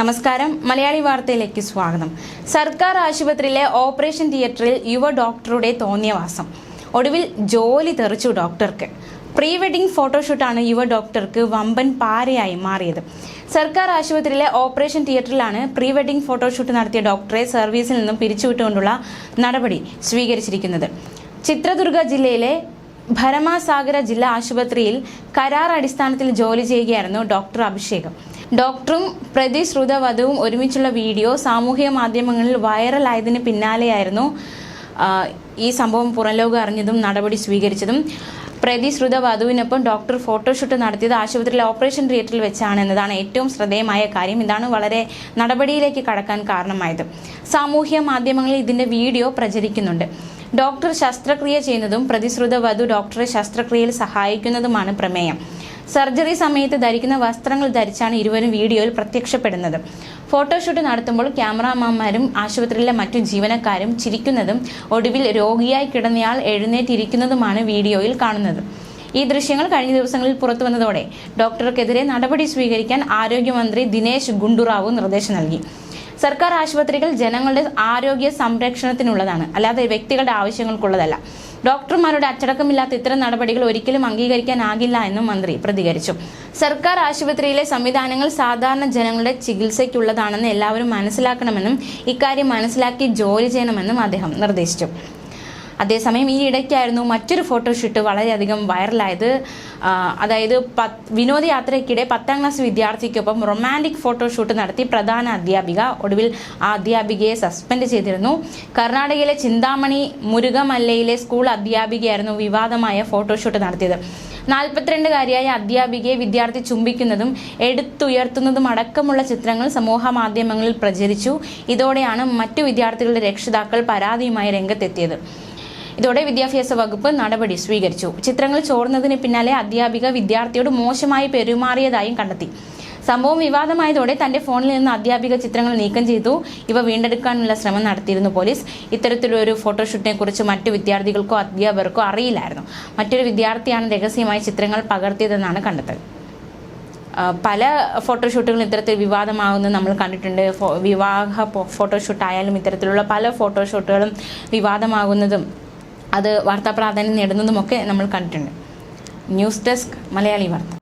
നമസ്കാരം. മലയാളി വാർത്തയിലേക്ക് സ്വാഗതം. സർക്കാർ ആശുപത്രിയിലെ ഓപ്പറേഷൻ തിയേറ്ററിൽ യുവ ഡോക്ടറുടെ തോന്നിയവാസം. ഒടുവിൽ ജോലി തെറിച്ചു ഡോക്ടർക്ക്. പ്രീ വെഡിംഗ് ഫോട്ടോഷൂട്ടാണ് യുവ ഡോക്ടർക്ക് വമ്പൻ പാരയായി മാറിയത്. സർക്കാർ ആശുപത്രിയിലെ ഓപ്പറേഷൻ തിയേറ്ററിലാണ് പ്രീ വെഡിംഗ് ഫോട്ടോഷൂട്ട് നടത്തിയ ഡോക്ടറെ സർവീസിൽ നിന്നും പിരിച്ചുവിട്ടുകൊണ്ടുള്ള നടപടി സ്വീകരിച്ചിരിക്കുന്നത്. ചിത്രദുർഗ ജില്ലയിലെ ഭരമാസാഗര ജില്ലാ ആശുപത്രിയിൽ കരാർ അടിസ്ഥാനത്തിൽ ജോലി ചെയ്യുകയായിരുന്നു ഡോക്ടർ അഭിഷേകം. ഡോക്ടറും പ്രതി ശ്രുതവധവും ഒരുമിച്ചുള്ള വീഡിയോ സാമൂഹിക മാധ്യമങ്ങളിൽ വൈറലായതിന് പിന്നാലെയായിരുന്നു ഈ സംഭവം പുറംലോകം അറിഞ്ഞതും നടപടി സ്വീകരിച്ചതും. പ്രതി ശ്രുത വധുവിനൊപ്പം ഡോക്ടർ ഫോട്ടോഷൂട്ട് നടത്തിയത് ആശുപത്രിയിലെ ഓപ്പറേഷൻ തിയേറ്ററിൽ വെച്ചാണ് എന്നതാണ് ഏറ്റവും ശ്രദ്ധേയമായ കാര്യം. ഇതാണ് വളരെ നടപടിയിലേക്ക് കടക്കാൻ കാരണമായത്. സാമൂഹ്യ മാധ്യമങ്ങളിൽ ഇതിന്റെ വീഡിയോ പ്രചരിക്കുന്നുണ്ട്. ഡോക്ടർ ശസ്ത്രക്രിയ ചെയ്യുന്നതും പ്രതിശ്രുത വധു ഡോക്ടറെ ശസ്ത്രക്രിയയിൽ സഹായിക്കുന്നതുമാണ് പ്രമേയം. സർജറി സമയത്ത് ധരിക്കുന്ന വസ്ത്രങ്ങൾ ധരിച്ചാണ് ഇരുവരും വീഡിയോയിൽ പ്രത്യക്ഷപ്പെടുന്നത്. ഫോട്ടോഷൂട്ട് നടത്തുമ്പോൾ ക്യാമറാമാന്മാരും ആശുപത്രിയിലെ മറ്റു ജീവനക്കാരും ചിരിക്കുന്നതും ഒടുവിൽ രോഗിയായി കിടന്നയാൾ എഴുന്നേറ്റിരിക്കുന്നതുമാണ് വീഡിയോയിൽ കാണുന്നത്. ഈ ദൃശ്യങ്ങൾ കഴിഞ്ഞ ദിവസങ്ങളിൽ പുറത്തു വന്നതോടെ ഡോക്ടർക്കെതിരെ നടപടി സ്വീകരിക്കാൻ ആരോഗ്യമന്ത്രി ദിനേശ് ഗുണ്ടുറാവു നിർദ്ദേശം നൽകി. സർക്കാർ ആശുപത്രികൾ ജനങ്ങളുടെ ആരോഗ്യ സംരക്ഷണത്തിനുള്ളതാണ്. അല്ലാതെ വ്യക്തികളുടെ ആവശ്യങ്ങൾക്കുള്ളതല്ല. ഡോക്ടർമാരുടെ അച്ചടക്കമില്ലാത്ത ഇത്തരം നടപടികൾ ഒരിക്കലും അംഗീകരിക്കാനാകില്ല എന്നും മന്ത്രി പ്രതികരിച്ചു. സർക്കാർ ആശുപത്രിയിലെ സംവിധാനങ്ങൾ സാധാരണ ജനങ്ങളുടെ ചികിത്സയ്ക്കുള്ളതാണെന്ന് എല്ലാവരും മനസ്സിലാക്കണമെന്നും ഇക്കാര്യം മനസ്സിലാക്കി ജോലി ചെയ്യണമെന്നും അദ്ദേഹം നിർദ്ദേശിച്ചു. അതേസമയം ഈ ഇടയ്ക്കായിരുന്നു മറ്റൊരു ഫോട്ടോഷൂട്ട് വളരെയധികം വൈറലായത് അതായത് പത്ത് വിനോദയാത്രയ്ക്കിടെ പത്താം ക്ലാസ് വിദ്യാർത്ഥിക്കൊപ്പം റൊമാന്റിക് ഫോട്ടോഷൂട്ട് നടത്തി പ്രധാന അധ്യാപിക ഒടുവിൽ ആ അധ്യാപികയെ സസ്പെൻഡ് ചെയ്തിരുന്നു. കർണാടകയിലെ ചിന്താമണി മുരുകമല്ലയിലെ സ്കൂൾ അധ്യാപികയായിരുന്നു വിവാദമായ ഫോട്ടോഷൂട്ട് നടത്തിയത്. നാൽപ്പത്തിരണ്ടുകാരിയായ അധ്യാപികയെ വിദ്യാർത്ഥി ചുംബിക്കുന്നതും എടുത്തുയർത്തുന്നതും അടക്കമുള്ള ചിത്രങ്ങൾ സമൂഹ മാധ്യമങ്ങളിൽ പ്രചരിച്ചു. ഇതോടെയാണ് മറ്റു വിദ്യാർത്ഥികളുടെ രക്ഷിതാക്കൾ പരാതിയുമായി രംഗത്തെത്തിയത്. ഇതോടെ വിദ്യാഭ്യാസ വകുപ്പ് നടപടി സ്വീകരിച്ചു. ചിത്രങ്ങൾ ചോർന്നതിന് പിന്നാലെ അധ്യാപിക വിദ്യാർത്ഥിയോട് മോശമായി പെരുമാറിയതായും കണ്ടെത്തി. സംഭവം വിവാദമായതോടെ തന്റെ ഫോണിൽ നിന്ന് അധ്യാപിക ചിത്രങ്ങൾ നീക്കം ചെയ്തു. ഇവ വീണ്ടെടുക്കാനുള്ള ശ്രമം നടത്തിയിരുന്നു പോലീസ്. ഇത്തരത്തിലൊരു ഫോട്ടോഷൂട്ടിനെ കുറിച്ച് മറ്റു വിദ്യാർത്ഥികൾക്കോ അധ്യാപകർക്കോ അറിയില്ലായിരുന്നു. മറ്റൊരു വിദ്യാർത്ഥിയാണ് രഹസ്യമായി ചിത്രങ്ങൾ പകർത്തിയതെന്നാണ് കണ്ടെത്തൽ. പല ഫോട്ടോഷൂട്ടുകളും ഇത്തരത്തിൽ വിവാദമാകുന്നത് നമ്മൾ കണ്ടിട്ടുണ്ട്. വിവാഹ ഫോട്ടോഷൂട്ടായാലും ഇത്തരത്തിലുള്ള പല ഫോട്ടോഷൂട്ടുകളും വിവാദമാകുന്നതും അത് വാർത്താ പ്രാധാന്യം നേടുന്നതുമൊക്കെ നമ്മൾ കണ്ടിട്ടുണ്ട്. ന്യൂസ് ഡെസ്ക് മലയാളി വാർത്ത.